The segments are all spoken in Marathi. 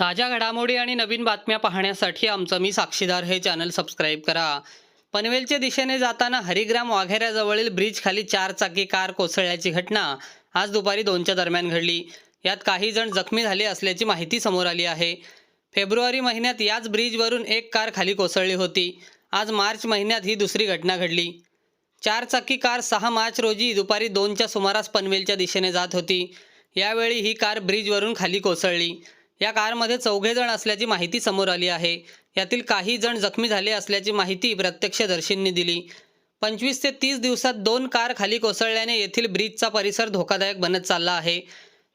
ताज्या घडामोडी आणि नवीन बातम्या पाहण्यासाठी आमचं मी साक्षीदार हे चॅनल सबस्क्राईब करा. पनवेलच्या दिशेने जाताना हरिग्राम वाघेऱ्याजवळील ब्रिजखाली चार चाकी कार कोसळल्याची घटना आज दुपारी दोनच्या दरम्यान घडली. यात काही जण जखमी झाले असल्याची माहिती समोर आली आहे. फेब्रुवारी महिन्यात याच ब्रिजवरून एक कार खाली कोसळली होती. आज मार्च महिन्यात ही दुसरी घटना घडली. चार चाकी कार सहा मार्च रोजी दुपारी दोनच्या सुमारास पनवेलच्या दिशेने जात होती. यावेळी ही कार ब्रिजवरून खाली कोसळली. या कारमध्ये चौघे जण असल्याची माहिती समोर आली आहे. यातील काही जण जखमी झाले असल्याची माहिती प्रत्यक्षदर्शींनी दिली. पंचवीस ते तीस दिवसात दोन कार खाली कोसळल्याने येथील ब्रिजचा परिसर धोकादायक बनत चालला आहे.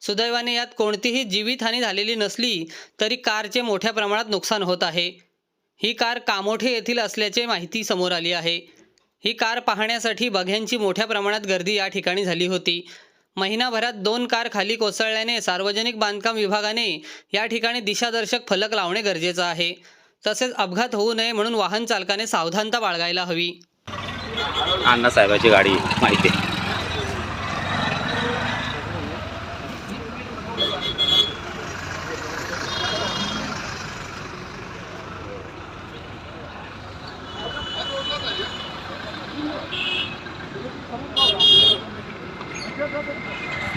सुदैवाने यात कोणतीही जीवितहानी झालेली नसली तरी कारचे मोठ्या प्रमाणात नुकसान होत आहे. ही कार कामोठे येथील असल्याचे माहिती समोर आली आहे. ही कार पाहण्यासाठी बघ्यांची मोठ्या प्रमाणात गर्दी या ठिकाणी झाली होती. महिनाभरात दोन कार खाली कोसळल्याने सार्वजनिक बांधकाम विभागाने या ठिकाणी दिशादर्शक फलक लावणे गरजेचं आहे. तसेच अपघात होऊ नये म्हणून वाहन चालकाने सावधानता बाळगायला हवी. अण्णासाहेबाची गाडी माहिती. Yok, yok, yok.